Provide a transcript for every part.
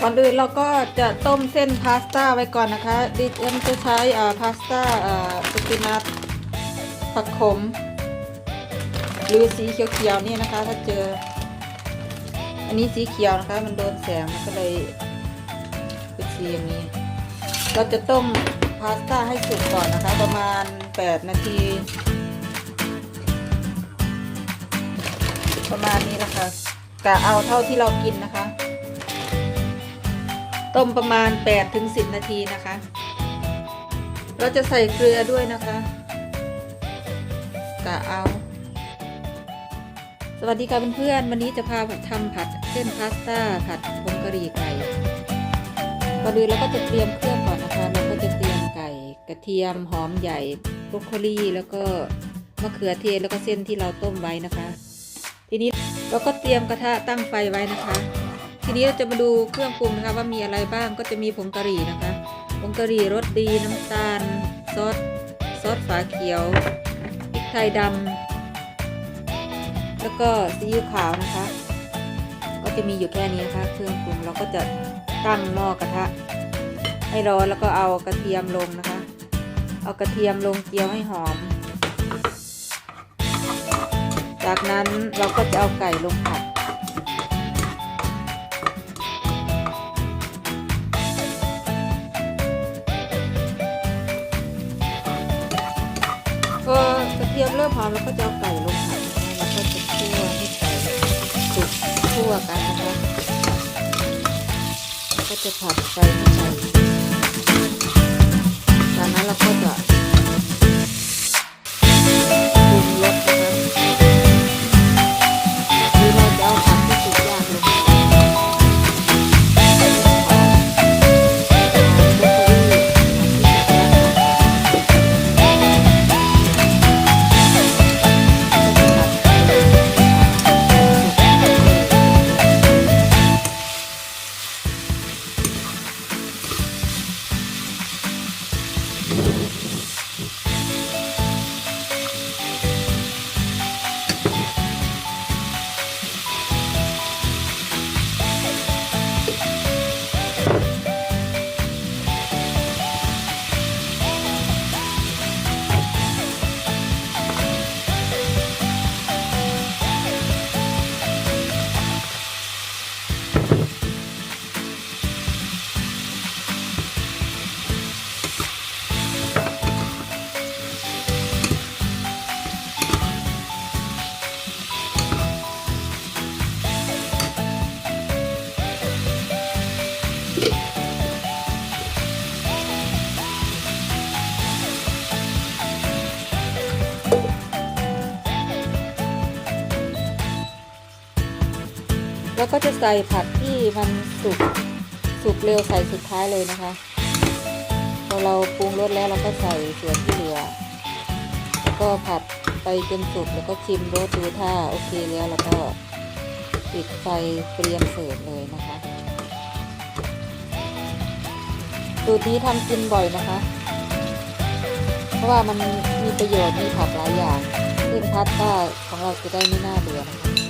เราก็จะต้มเส้นพาสต้าไว้ก่อนนะคะ ดิฉันจะใช้พาสต้าอ่าสปินัทผักขม หรือสีเขียวๆนี่นะคะ ถ้าเจอ อันนี้สีเขียวนะคะ มันโดนแสงมันก็เลยเป็นสีอย่างนี้ เราจะต้มพาสต้าให้สุกก่อนนะคะ ประมาณ 8 นาที ประมาณนี้นะคะกะเอาเท่าที่เรากินนะคะ ต้มประมาณ 8-10 นาทีนะคะ เราจะใส่เกลือด้วยนะคะกะเอา สวัสดีค่ะเพื่อนๆวันนี้จะพาทำผัดเส้นพาสต้าผัดผงกะหรี่ไก่ก่อนอื่นเราก็จะเตรียมเครื่องก่อนนะคะเราก็จะเตรียมไก่กระเทียมหอมใหญ่บรอกโคลีแล้วก็มะเขือเทศแล้วก็เส้นที่เราต้มไว้นะคะ ทีนี้เราก็เตรียมกระทะตั้งไฟไว้นะคะ ทีนี้เราจะมาดูเครื่องปรุงนะคะว่ามีอะไรบ้างก็จะมีผงกะหรี่นะคะผงกะหรี่รสดีน้ำตาลซอสซอสฝาเขียวพริกไทยดำแล้วก็ซีอิ๊วขาวนะคะ ก็จะมีอยู่แค่นี้นะคะเครื่องปรุงเราก็จะตั้งหม้อกระทะให้ร้อนแล้วก็เอากระเทียมลงนะคะ เอากระเทียมลงเจียวให้หอม จากนั้นเราก็จะเอาไก่ลงผัด เริ่มพริ่มหอมเราก็จะเอาไก่ลงผัดนะคะแล้วก็จะคั่วให้ไก่สุกคั่วกันนะคะก็จะผัดไฟให้ไก่จากนั้นเราก็จะ แล้วก็จะใส่ผักที่มันสุกสุกเร็วใส่สุดท้ายเลยนะคะ พอเราปรุงรสแล้วเราก็ใส่ส่วนที่เหลือ แล้วก็ผัดไปจนสุกแล้วก็ชิมรสดูถ้าโอเคแล้วแล้วก็ปิดไฟเตรียมเสิร์ฟเลยนะคะสูตรนี้ทำกินบ่อยนะคะ เพราะว่ามันมีประโยชน์มีผักหลายอย่างซึ่งพาสต้าของเราจะได้ไม่น่าเบื่อนะคะ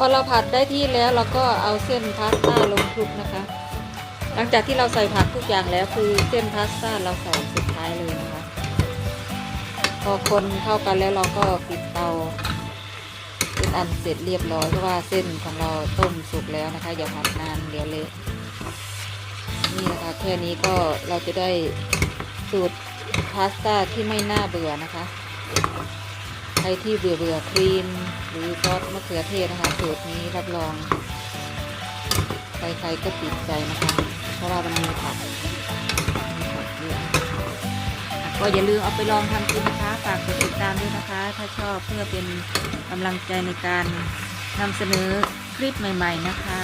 พอเราผัดได้ที่แล้วเราก็เอาเส้นพาสต้าลงคลุกนะคะ หลังจากที่เราใส่ผักทุกอย่างแล้วคือเส้นพาสต้าเราใส่สุดท้ายเลยนะคะ พอคนเข้ากันแล้วเราก็ปิดเตาเป็นอันเสร็จเรียบร้อยเพราะว่าเส้นของเราต้มสุกแล้วนะคะ อย่าผัดนานเดี๋ยวเละนี่นะคะแค่นี้ก็เราจะได้สูตรพาสต้าที่ไม่น่าเบื่อนะคะ ใครที่เบื่อเบื่อครีม หรือซอสมะเขือเทศนะคะสูตรนี้รับรอง ใครๆก็ติดใจนะคะ เพราะว่ามันมีผักผักเยอะก็อย่าลืมเอาไปลองทำกินนะคะฝากกดติดตามด้วยนะคะ ถ้าชอบเพื่อเป็นกำลังใจในการนำเสนอคลิปใหม่ ๆ นะคะ